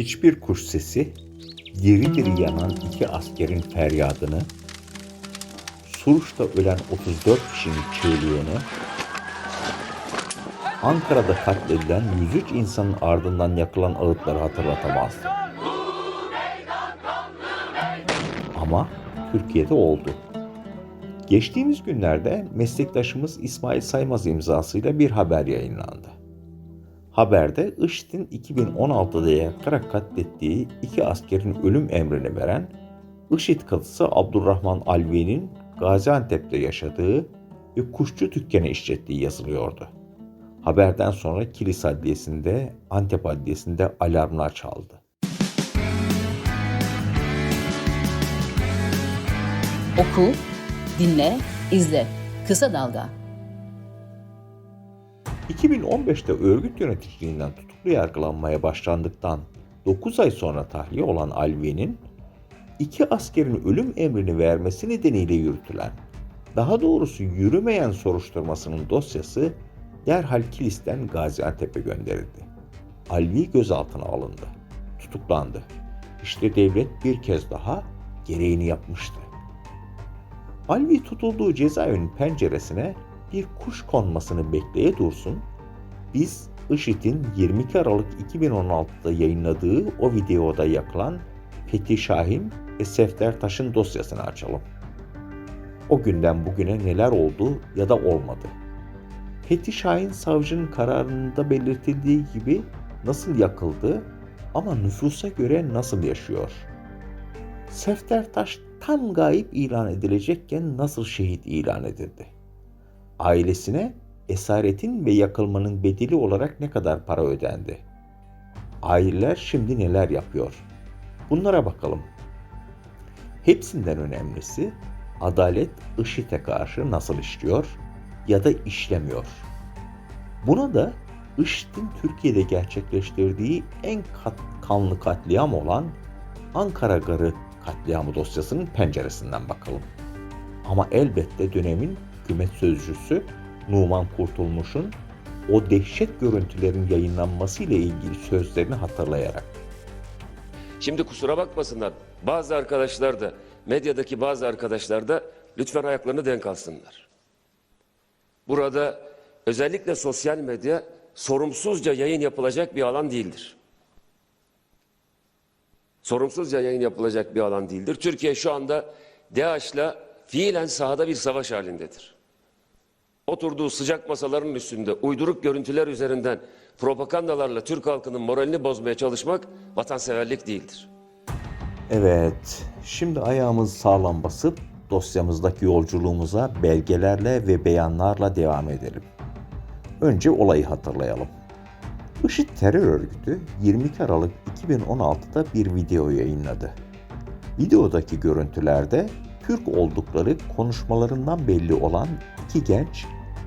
Hiçbir kuş sesi, diri diri yanan iki askerin feryadını, Suruç'ta ölen 34 kişinin çığlığını, Ankara'da katledilen 103 insanın ardından yakılan ağıtları hatırlatamazdı. Ama Türkiye'de oldu. Geçtiğimiz günlerde meslektaşımız İsmail Saymaz imzasıyla bir haber yayınlandı. Haberde IŞİD'in 2016'da yakarak katlettiği iki askerin ölüm emrini veren IŞİD kadısı Abdurrahman Alvi'nin Gaziantep'te yaşadığı ve kuşçu dükkanı işlettiği yazılıyordu. Haberden sonra Kilis Adliyesi'nde, Antep Adliyesi'nde alarmlar çaldı. Oku, dinle, izle. Kısa Dalga. 2015'te örgüt yöneticiliğinden tutuklu yargılanmaya başlandıktan 9 ay sonra tahliye olan Alvi'nin iki askerin ölüm emrini vermesi nedeniyle yürütülen, daha doğrusu yürümeyen soruşturmasının dosyası derhal Kilis'ten Gaziantep'e gönderildi. Alvi gözaltına alındı, tutuklandı. İşte devlet bir kez daha gereğini yapmıştı. Alvi tutulduğu cezaevinin penceresine bir kuş konmasını bekleye dursun, biz IŞİD'in 22 Aralık 2016'da yayınladığı o videoda yakılan Fethi Şahin ve Sefter Taş'ın dosyasını açalım. O günden bugüne neler oldu ya da olmadı. Fethi Şahin savcının kararında belirtildiği gibi nasıl yakıldı ama nüfusa göre nasıl yaşıyor? Sefter Taş tam gayip ilan edilecekken nasıl şehit ilan edildi? Ailesine esaretin ve yakılmanın bedeli olarak ne kadar para ödendi? Aileler şimdi neler yapıyor? Bunlara bakalım. Hepsinden önemlisi adalet IŞİD'e karşı nasıl işliyor ya da işlemiyor. Buna da IŞİD'in Türkiye'de gerçekleştirdiği en kat, kanlı katliam olan Ankara Garı katliamı dosyasının penceresinden bakalım. Ama elbette dönemin hükümet sözcüsü Numan Kurtulmuş'un o dehşet görüntülerin yayınlanması ile ilgili sözlerini hatırlayarak. Şimdi kusura bakmasınlar. Bazı arkadaşlar da, medyadaki bazı arkadaşlar da lütfen ayaklarını denk alsınlar. Burada özellikle sosyal medya sorumsuzca yayın yapılacak bir alan değildir. Sorumsuzca yayın yapılacak bir alan değildir. Türkiye şu anda DAEŞ'la fiilen sahada bir savaş halindedir. Oturduğu sıcak masaların üstünde uyduruk görüntüler üzerinden propagandalarla Türk halkının moralini bozmaya çalışmak vatanseverlik değildir. Evet, şimdi ayağımız sağlam basıp dosyamızdaki yolculuğumuza belgelerle ve beyanlarla devam edelim. Önce olayı hatırlayalım. IŞİD terör örgütü 22 Aralık 2016'da bir video yayınladı. Videodaki görüntülerde Türk oldukları konuşmalarından belli olan iki genç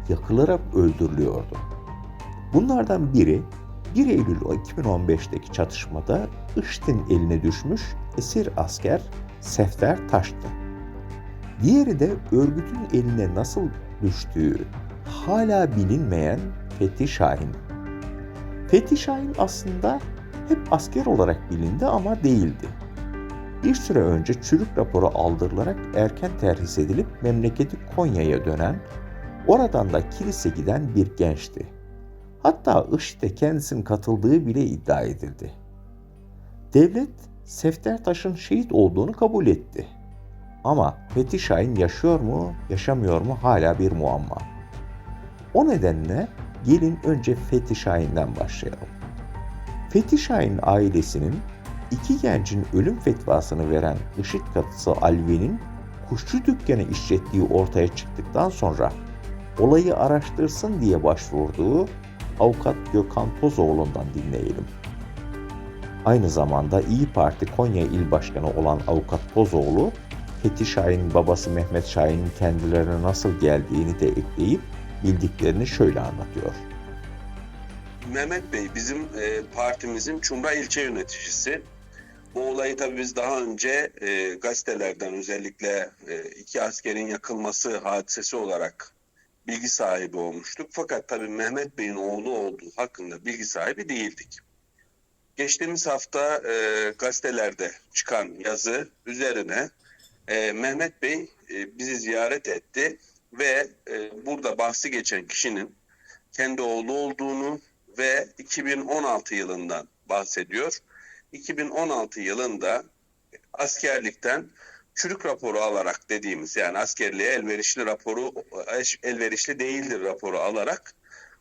yakılarak öldürülüyordu. Bunlardan biri 1 Eylül 2015'teki çatışmada IŞİD'in eline düşmüş esir asker Sefter Taş'tı. Diğeri de örgütün eline nasıl düştüğü hala bilinmeyen Fethi Şahin. Fethi Şahin aslında hep asker olarak bilindi ama değildi. Bir süre önce çürük raporu aldırılarak erken terhis edilip memleketi Konya'ya dönen, oradan da kilise giden bir gençti. Hatta IŞİD'e kendisinin katıldığı bile iddia edildi. Devlet Sefter Taş'ın şehit olduğunu kabul etti. Ama Fethi Şahin yaşıyor mu, yaşamıyor mu hala bir muamma. O nedenle gelin önce Fethi Şahin'den başlayalım. Fethi Şahin ailesinin iki gencin ölüm fetvasını veren IŞİD katısı Alvi'nin kuşçu dükkanı işlettiği ortaya çıktıktan sonra olayı araştırsın diye başvurduğu avukat Gökhan Tozoğlu'ndan dinleyelim. Aynı zamanda İyi Parti Konya İl Başkanı olan avukat Tozoğlu, Fethi Şahin'in babası Mehmet Şahin'in kendilerine nasıl geldiğini de ekleyip bildiklerini şöyle anlatıyor. Mehmet Bey bizim e, partimizin Çumra ilçe yöneticisi. Bu olayı tabii biz daha önce e, gazetelerden özellikle e, iki askerin yakılması hadisesi olarak bilgi sahibi olmuştuk. Fakat tabii Mehmet Bey'in oğlu olduğu hakkında bilgi sahibi değildik. geçtiğimiz hafta e, gazetelerde çıkan yazı üzerine e, Mehmet Bey e, bizi ziyaret etti ve e, burada bahsi geçen kişinin kendi oğlu olduğunu ve 2016 yılından bahsediyor. 2016 yılında askerlikten çürük raporu alarak dediğimiz yani askerliğe elverişli raporu elverişli değildir raporu alarak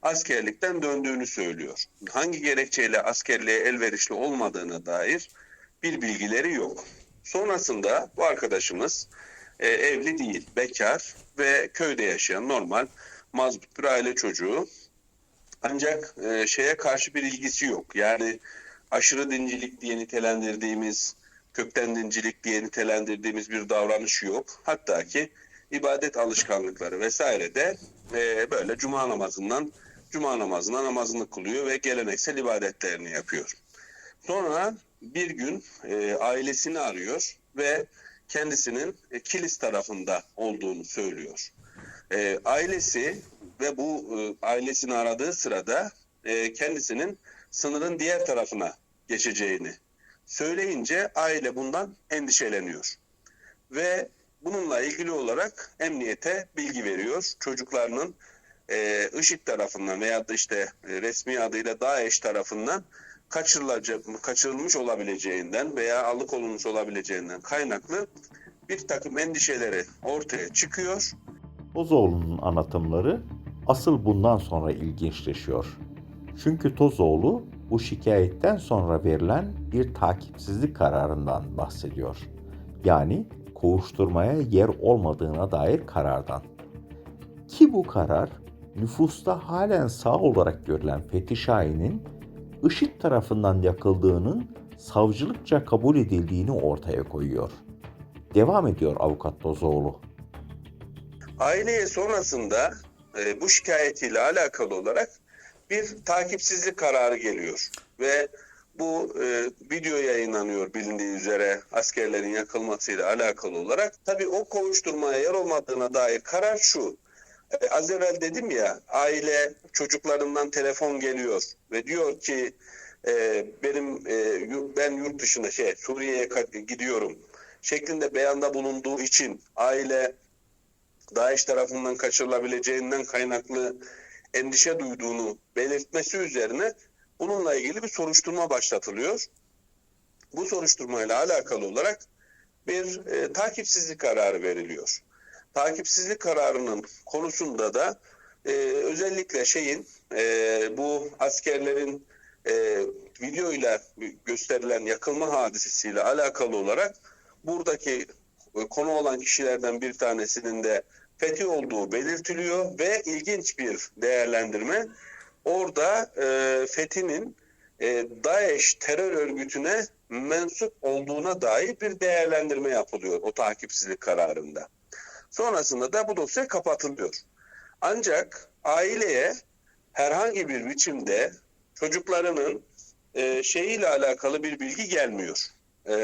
askerlikten döndüğünü söylüyor. Hangi gerekçeyle askerliğe elverişli olmadığına dair bir bilgileri yok. Sonrasında bu arkadaşımız e, evli değil, bekar ve köyde yaşayan normal mazbut bir aile çocuğu. Ancak e, şeye karşı bir ilgisi yok. Yani aşırı dincilik diye nitelendirdiğimiz, kökten dincilik diye nitelendirdiğimiz bir davranış yok. Hatta ki ibadet alışkanlıkları vesaire de e, böyle cuma namazından cuma namazına namazını kılıyor ve geleneksel ibadetlerini yapıyor. Sonra bir gün e, ailesini arıyor ve kendisinin e, Kilis tarafında olduğunu söylüyor. E, ailesi ve bu e, ailesini aradığı sırada e, kendisinin sınırın diğer tarafına geçeceğini söyleyince aile bundan endişeleniyor. Ve bununla ilgili olarak emniyete bilgi veriyor. Çocuklarının e, IŞİD tarafından veya da işte e, resmi adıyla DAEŞ tarafından kaçırılacak, kaçırılmış olabileceğinden veya alıkonulmuş olabileceğinden kaynaklı bir takım endişeleri ortaya çıkıyor. Tozoğlu'nun anlatımları asıl bundan sonra ilginçleşiyor. Çünkü Tozoğlu bu şikayetten sonra verilen bir takipsizlik kararından bahsediyor. Yani kovuşturmaya yer olmadığına dair karardan. Ki bu karar nüfusta halen sağ olarak görülen Fethi Şahin'in IŞİD tarafından yakıldığının savcılıkça kabul edildiğini ortaya koyuyor. Devam ediyor avukat Tozoğlu. Aileye sonrasında e, bu şikayetiyle alakalı olarak bir takipsizlik kararı geliyor ve bu e, video yayınlanıyor bilindiği üzere askerlerin yakılmasıyla alakalı olarak. Tabii o kovuşturmaya yer olmadığına dair karar şu. E, az evvel dedim ya aile çocuklarından telefon geliyor ve diyor ki e, benim e, ben yurt dışına şey Suriye'ye gidiyorum şeklinde beyanda bulunduğu için aile DAEŞ tarafından kaçırılabileceğinden kaynaklı endişe duyduğunu belirtmesi üzerine bununla ilgili bir soruşturma başlatılıyor. Bu soruşturmayla alakalı olarak bir e, takipsizlik kararı veriliyor. Takipsizlik kararının konusunda da e, özellikle şeyin e, bu askerlerin e, videoyla gösterilen yakılma hadisesiyle alakalı olarak buradaki e, konu olan kişilerden bir tanesinin de Fethi olduğu belirtiliyor ve ilginç bir değerlendirme orada e, Fethi'nin e, DAEŞ terör örgütüne mensup olduğuna dair bir değerlendirme yapılıyor o takipsizlik kararında. Sonrasında da bu dosya kapatılıyor. Ancak aileye herhangi bir biçimde çocuklarının e, şeyiyle alakalı bir bilgi gelmiyor. E,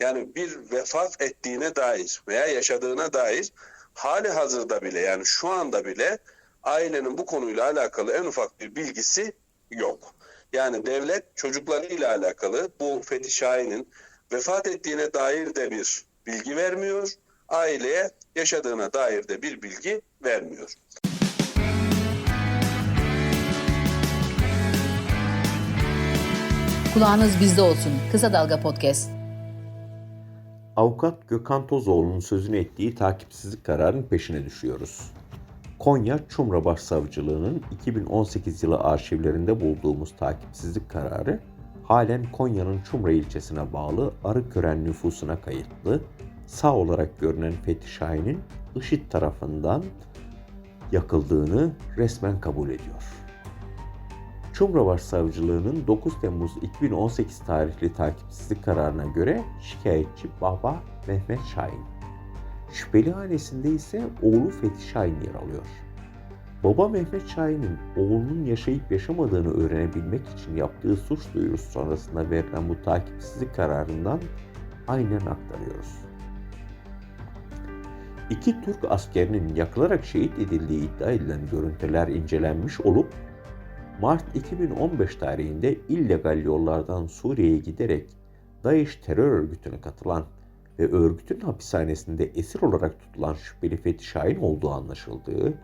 yani bir vefat ettiğine dair veya yaşadığına dair hali hazırda bile yani şu anda bile ailenin bu konuyla alakalı en ufak bir bilgisi yok. Yani devlet çocuklarıyla alakalı bu Fethi Şahin'in vefat ettiğine dair de bir bilgi vermiyor. Aileye yaşadığına dair de bir bilgi vermiyor. Kulağınız bizde olsun. Kısa Dalga Podcast. Avukat Gökhan Tozoğlu'nun sözünü ettiği takipsizlik kararının peşine düşüyoruz. Konya Çumra Başsavcılığı'nın 2018 yılı arşivlerinde bulduğumuz takipsizlik kararı halen Konya'nın Çumra ilçesine bağlı Arıkören nüfusuna kayıtlı, sağ olarak görünen Fethi Şahin'in IŞİD tarafından yakıldığını resmen kabul ediyor. Çumra Başsavcılığı'nın 9 Temmuz 2018 tarihli takipsizlik kararına göre şikayetçi baba Mehmet Şahin. Şüpheli ailesinde ise oğlu Fethi Şahin yer alıyor. Baba Mehmet Şahin'in oğlunun yaşayıp yaşamadığını öğrenebilmek için yaptığı suç duyurusu sonrasında verilen bu takipsizlik kararından aynen aktarıyoruz. İki Türk askerinin yakılarak şehit edildiği iddia edilen görüntüler incelenmiş olup Mart 2015 tarihinde illegal yollardan Suriye'ye giderek DAEŞ terör örgütüne katılan ve örgütün hapishanesinde esir olarak tutulan şüpheli Fethi Şahin olduğu anlaşıldığı,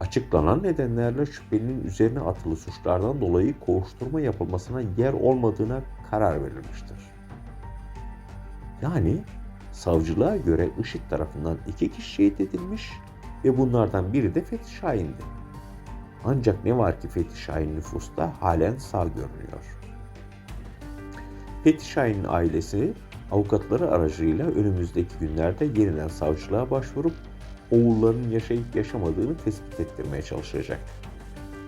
açıklanan nedenlerle şüphelinin üzerine atılı suçlardan dolayı kovuşturma yapılmasına yer olmadığına karar verilmiştir. Yani savcılığa göre IŞİD tarafından iki kişi şehit edilmiş ve bunlardan biri de Fethi Şahin'di. Ancak ne var ki Fethi Şahin nüfusta halen sağ görünüyor. Fethi Şahin'in ailesi avukatları aracılığıyla önümüzdeki günlerde yeniden savcılığa başvurup oğullarının yaşayıp yaşamadığını tespit ettirmeye çalışacak.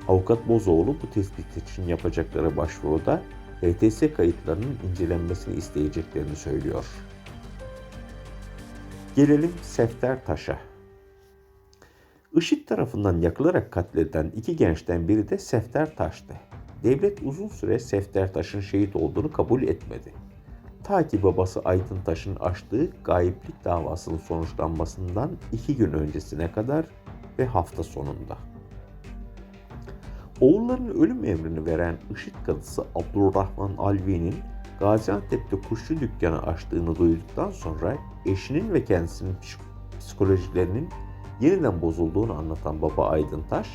Avukat Bozoğlu bu tespit için yapacakları başvuruda HTS kayıtlarının incelenmesini isteyeceklerini söylüyor. Gelelim Sefter Taş'a. IŞİD tarafından yakılarak katledilen iki gençten biri de Sefter Taş'tı. Devlet uzun süre Sefter Taş'ın şehit olduğunu kabul etmedi. Ta ki babası Aydın Taş'ın açtığı gayiplik davasının sonuçlanmasından iki gün öncesine kadar ve hafta sonunda. Oğulların ölüm emrini veren IŞİD kadısı Abdurrahman Alvi'nin Gaziantep'te kuşçu dükkanı açtığını duyduktan sonra eşinin ve kendisinin psikolojilerinin yeniden bozulduğunu anlatan baba Aydın Taş,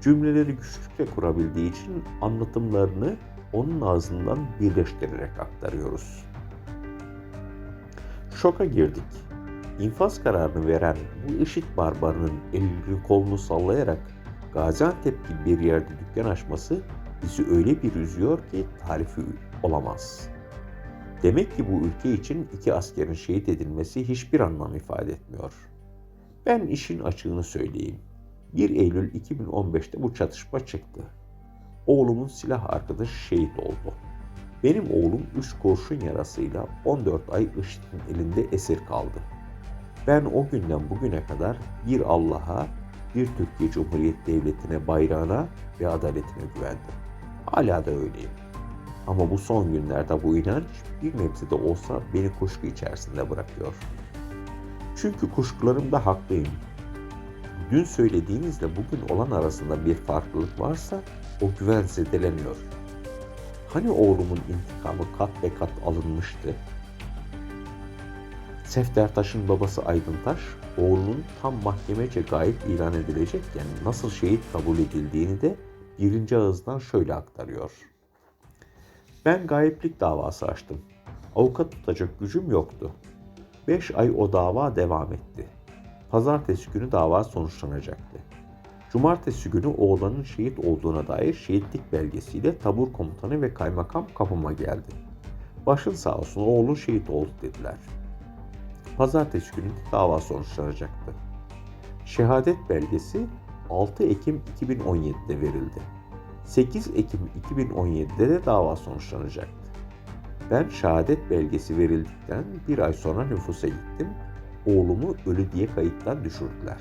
cümleleri güçlükle kurabildiği için anlatımlarını onun ağzından birleştirerek aktarıyoruz. Şoka girdik. İnfaz kararını veren bu IŞİD barbarının elini kolunu sallayarak Gaziantep gibi bir yerde dükkan açması bizi öyle bir üzüyor ki tarifi olamaz. Demek ki bu ülke için iki askerin şehit edilmesi hiçbir anlam ifade etmiyor. Ben işin açığını söyleyeyim. 1 Eylül 2015'te bu çatışma çıktı. Oğlumun silah arkadaşı şehit oldu. Benim oğlum 3 kurşun yarasıyla 14 ay IŞİD'in elinde esir kaldı. Ben o günden bugüne kadar bir Allah'a, bir Türkiye Cumhuriyet Devleti'ne, bayrağına ve adaletine güvendim. Hala da öyleyim. Ama bu son günlerde bu inanç bir nebze de olsa beni kuşku içerisinde bırakıyor. Çünkü kuşkularımda haklıyım. Dün söylediğinizle bugün olan arasında bir farklılık varsa o güven zedeleniyor. Hani oğlumun intikamı kat ve kat alınmıştı? Sefter Taş'ın babası Aydın Taş, oğlunun tam mahkemece gayip ilan edilecekken nasıl şehit kabul edildiğini de birinci ağızdan şöyle aktarıyor. Ben gayiplik davası açtım. Avukat tutacak gücüm yoktu. 5 ay o dava devam etti. Pazartesi günü dava sonuçlanacaktı. Cumartesi günü oğlanın şehit olduğuna dair şehitlik belgesiyle tabur komutanı ve kaymakam kapıma geldi. Başın sağ olsun oğlun şehit oldu dediler. Pazartesi günü dava sonuçlanacaktı. Şehadet belgesi 6 Ekim 2017'de verildi. 8 Ekim 2017'de de dava sonuçlanacaktı. Ben şehadet belgesi verildikten bir ay sonra nüfusa gittim. Oğlumu ölü diye kayıttan düşürdüler.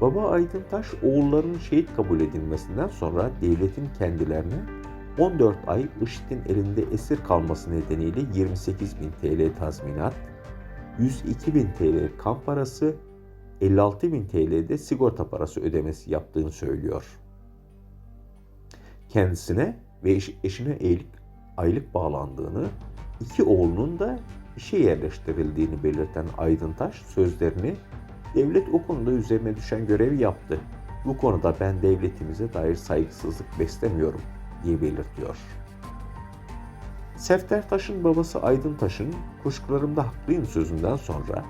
Baba Aydın Taş oğullarının şehit kabul edilmesinden sonra devletin kendilerine 14 ay IŞİD'in elinde esir kalması nedeniyle 28 bin TL tazminat, 102 bin TL kamp parası, 56 bin TL de sigorta parası ödemesi yaptığını söylüyor. Kendisine ve eş- eşine aylık, aylık bağlandığını, iki oğlunun da işe yerleştirildiğini belirten Aydın Taş sözlerini devlet o konuda üzerine düşen görevi yaptı. Bu konuda ben devletimize dair saygısızlık beslemiyorum diye belirtiyor. Sefter Taş'ın babası Aydın Taş'ın kuşkularımda haklıyım sözünden sonra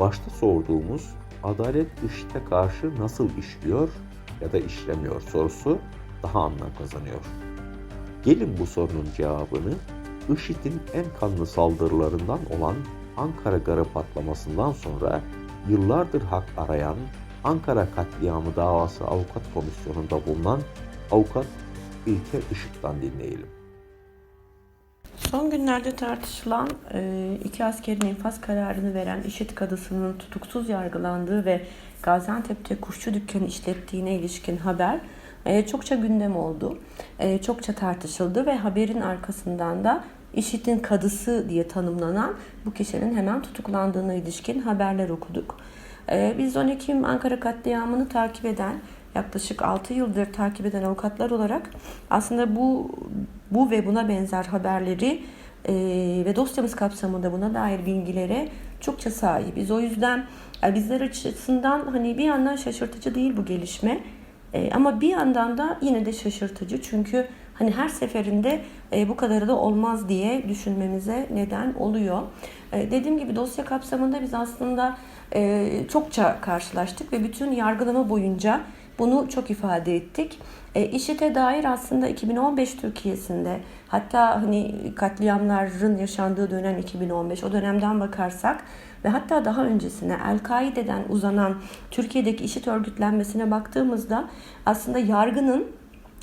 başta sorduğumuz adalet IŞİD'e karşı nasıl işliyor ya da işlemiyor sorusu daha anlam kazanıyor. Gelin bu sorunun cevabını IŞİD'in en kanlı saldırılarından olan Ankara Garı patlamasından sonra yıllardır hak arayan Ankara katliamı davası avukat komisyonunda bulunan avukat İlker Işık'tan dinleyelim. Son günlerde tartışılan e, iki askerin infaz kararını veren IŞİD kadısının tutuksuz yargılandığı ve Gaziantep'te kuşçu dükkanı işlettiğine ilişkin haber e, çokça gündem oldu. E, çokça tartışıldı ve haberin arkasından da IŞİD'in kadısı diye tanımlanan bu kişinin hemen tutuklandığına ilişkin haberler okuduk. E, Biz 12 Ekim Ankara katliamını takip eden yaklaşık 6 yıldır takip eden avukatlar olarak aslında bu bu ve buna benzer haberleri e, ve dosyamız kapsamında buna dair bilgilere çokça sahibiz. O yüzden e, bizler açısından hani bir yandan şaşırtıcı değil bu gelişme. E, ama bir yandan da yine de şaşırtıcı çünkü hani her seferinde e, bu kadarı da olmaz diye düşünmemize neden oluyor. E, dediğim gibi dosya kapsamında biz aslında e, çokça karşılaştık ve bütün yargılama boyunca bunu çok ifade ettik. E, IŞİD'e dair aslında 2015 Türkiye'sinde hatta hani katliamların yaşandığı dönem 2015 o dönemden bakarsak ve hatta daha öncesine El-Kaide'den uzanan Türkiye'deki IŞİD örgütlenmesine baktığımızda aslında yargının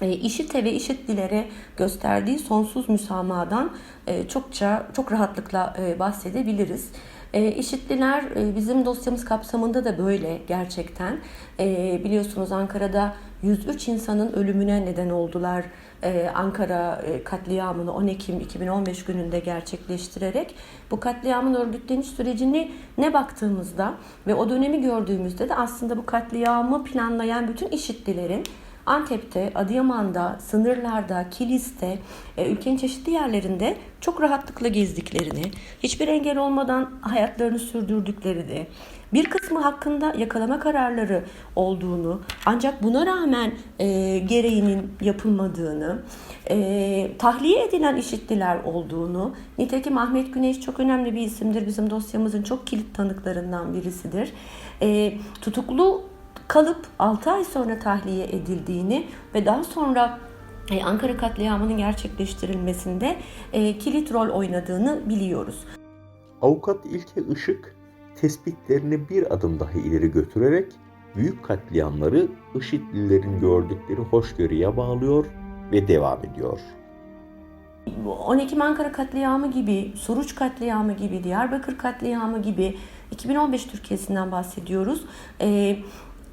e, IŞİD'e ve IŞİD'lilere gösterdiği sonsuz müsamahadan e, çokça çok rahatlıkla e, bahsedebiliriz. E, IŞİD'liler e, bizim dosyamız kapsamında da böyle gerçekten. E, biliyorsunuz Ankara'da 103 insanın ölümüne neden oldular. E, Ankara e, katliamını 10 Ekim 2015 gününde gerçekleştirerek bu katliamın örgütleniş sürecini ne baktığımızda ve o dönemi gördüğümüzde de aslında bu katliamı planlayan bütün IŞİD'lilerin Antep'te, Adıyaman'da, sınırlarda, Kilis'te, e, ülkenin çeşitli yerlerinde çok rahatlıkla gezdiklerini, hiçbir engel olmadan hayatlarını sürdürdüklerini, bir kısmı hakkında yakalama kararları olduğunu, ancak buna rağmen e, gereğinin yapılmadığını, e, tahliye edilen işittiler olduğunu, nitekim Ahmet Güneş çok önemli bir isimdir, bizim dosyamızın çok kilit tanıklarından birisidir. E, tutuklu kalıp 6 ay sonra tahliye edildiğini ve daha sonra e, Ankara katliamının gerçekleştirilmesinde e, kilit rol oynadığını biliyoruz. Avukat İlke Işık tespitlerini bir adım daha ileri götürerek büyük katliamları IŞİD'lilerin gördükleri hoşgörüye bağlıyor ve devam ediyor. 10 Ekim Ankara katliamı gibi, Suruç katliamı gibi, Diyarbakır katliamı gibi 2015 Türkiye'sinden bahsediyoruz. Ee,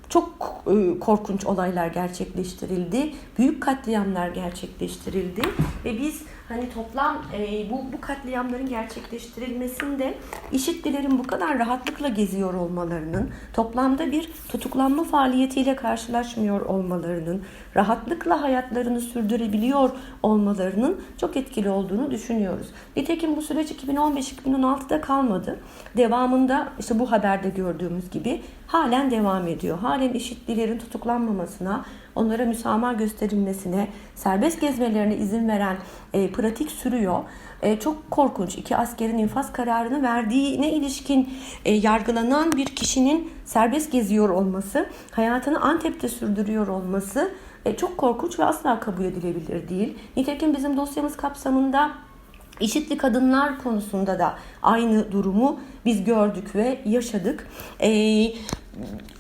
çok e, korkunç olaylar gerçekleştirildi. Büyük katliamlar gerçekleştirildi ve biz hani toplam e, bu bu katliamların gerçekleştirilmesinde IŞİD'lilerin bu kadar rahatlıkla geziyor olmalarının, toplamda bir tutuklanma faaliyetiyle karşılaşmıyor olmalarının, rahatlıkla hayatlarını sürdürebiliyor olmalarının çok etkili olduğunu düşünüyoruz. Nitekim bu süreç 2015-2016'da kalmadı. Devamında işte bu haberde gördüğümüz gibi halen devam ediyor. Halen IŞİD'lilerin tutuklanmamasına, onlara müsamaha gösterilmesine, serbest gezmelerine izin veren e, pratik sürüyor. E, çok korkunç. İki askerin infaz kararını verdiğine ilişkin e, yargılanan bir kişinin serbest geziyor olması, hayatını Antep'te sürdürüyor olması e, çok korkunç ve asla kabul edilebilir değil. Nitekim bizim dosyamız kapsamında İşitli kadınlar konusunda da aynı durumu biz gördük ve yaşadık. Ee,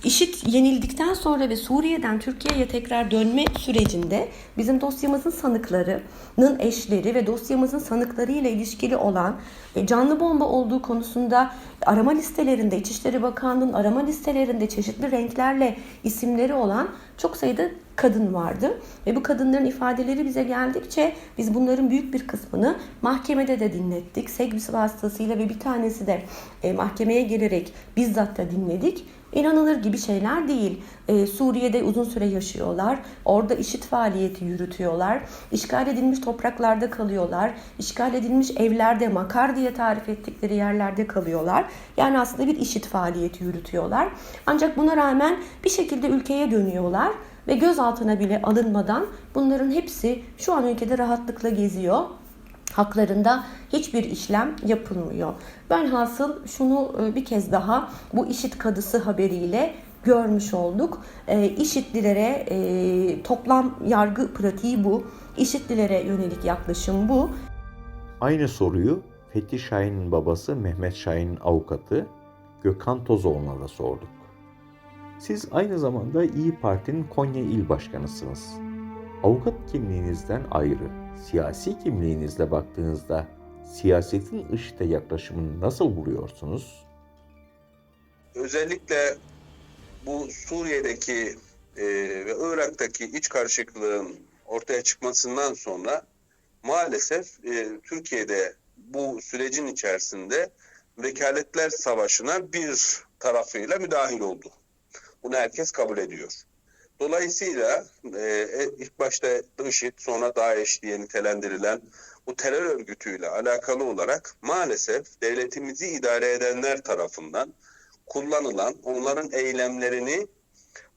İşit yenildikten sonra ve Suriye'den Türkiye'ye tekrar dönme sürecinde bizim dosyamızın sanıklarının eşleri ve dosyamızın sanıkları ile ilişkili olan e, canlı bomba olduğu konusunda arama listelerinde, İçişleri Bakanlığı'nın arama listelerinde çeşitli renklerle isimleri olan çok sayıda kadın vardı. Ve bu kadınların ifadeleri bize geldikçe biz bunların büyük bir kısmını mahkemede de dinlettik. Segvis vasıtasıyla ve bir tanesi de e, mahkemeye gelerek bizzat da dinledik. İnanılır gibi şeyler değil. Ee, Suriye'de uzun süre yaşıyorlar. Orada işit faaliyeti yürütüyorlar. İşgal edilmiş topraklarda kalıyorlar. İşgal edilmiş evlerde makar diye tarif ettikleri yerlerde kalıyorlar. Yani aslında bir işit faaliyeti yürütüyorlar. Ancak buna rağmen bir şekilde ülkeye dönüyorlar ve gözaltına bile alınmadan bunların hepsi şu an ülkede rahatlıkla geziyor haklarında hiçbir işlem yapılmıyor. Ben hasıl şunu e, bir kez daha bu işit kadısı haberiyle görmüş olduk. E, işitlilere e, toplam yargı pratiği bu. İşitlilere yönelik yaklaşım bu. Aynı soruyu Fethi Şahin'in babası Mehmet Şahin'in avukatı Gökhan Tozoğlu'na da sorduk. Siz aynı zamanda İyi Parti'nin Konya İl Başkanısınız. Avukat kimliğinizden ayrı, siyasi kimliğinizle baktığınızda siyasetin IŞİD'e yaklaşımını nasıl buluyorsunuz? Özellikle bu Suriye'deki e, ve Irak'taki iç karışıklığın ortaya çıkmasından sonra maalesef e, Türkiye'de bu sürecin içerisinde vekaletler savaşına bir tarafıyla müdahil oldu. Bunu herkes kabul ediyor. Dolayısıyla e, ilk başta IŞİD sonra DAEŞ diye nitelendirilen bu terör örgütüyle alakalı olarak maalesef devletimizi idare edenler tarafından kullanılan onların eylemlerini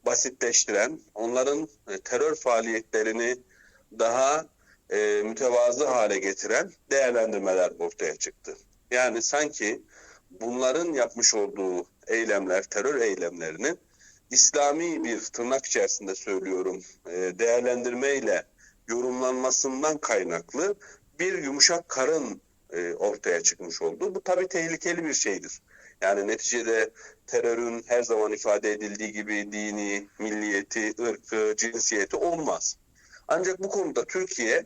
basitleştiren, onların e, terör faaliyetlerini daha e, mütevazı hale getiren değerlendirmeler ortaya çıktı. Yani sanki bunların yapmış olduğu eylemler, terör eylemlerinin İslami bir tırnak içerisinde söylüyorum e, değerlendirmeyle yorumlanmasından kaynaklı bir yumuşak karın e, ortaya çıkmış oldu. Bu tabii tehlikeli bir şeydir. Yani neticede terörün her zaman ifade edildiği gibi dini, milliyeti, ırkı, cinsiyeti olmaz. Ancak bu konuda Türkiye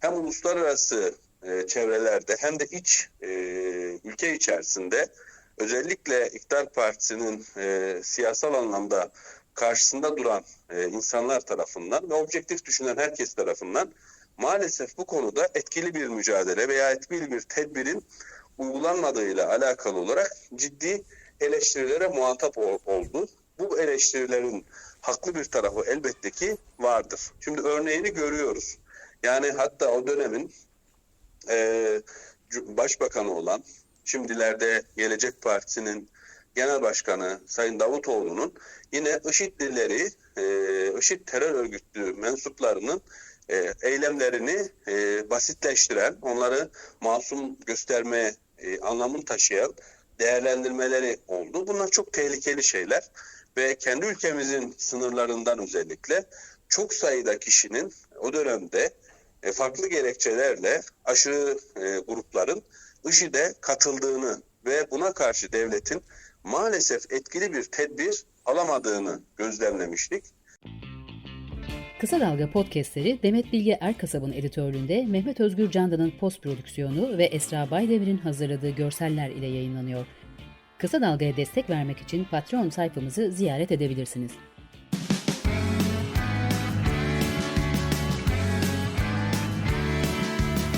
hem uluslararası e, çevrelerde hem de iç ülke içerisinde özellikle İktidar Partisi'nin e, siyasal anlamda karşısında duran e, insanlar tarafından ve objektif düşünen herkes tarafından maalesef bu konuda etkili bir mücadele veya etkili bir tedbirin uygulanmadığıyla alakalı olarak ciddi eleştirilere muhatap ol- oldu. Bu eleştirilerin haklı bir tarafı elbette ki vardır. Şimdi örneğini görüyoruz. Yani hatta o dönemin e, başbakanı olan şimdilerde Gelecek Partisi'nin genel başkanı Sayın Davutoğlu'nun yine IŞİD'lileri, e, IŞİD terör örgütü mensuplarının e, eylemlerini e, basitleştiren, onları masum gösterme e, anlamını taşıyan değerlendirmeleri oldu. Bunlar çok tehlikeli şeyler ve kendi ülkemizin sınırlarından özellikle çok sayıda kişinin o dönemde farklı gerekçelerle aşırı grupların IŞİD'e katıldığını ve buna karşı devletin maalesef etkili bir tedbir alamadığını gözlemlemiştik. Kısa Dalga podcastleri Demet Bilge Erkasab'ın editörlüğünde Mehmet Özgür Candan'ın post prodüksiyonu ve Esra Baydemir'in hazırladığı görseller ile yayınlanıyor. Kısa Dalga'ya destek vermek için Patreon sayfamızı ziyaret edebilirsiniz.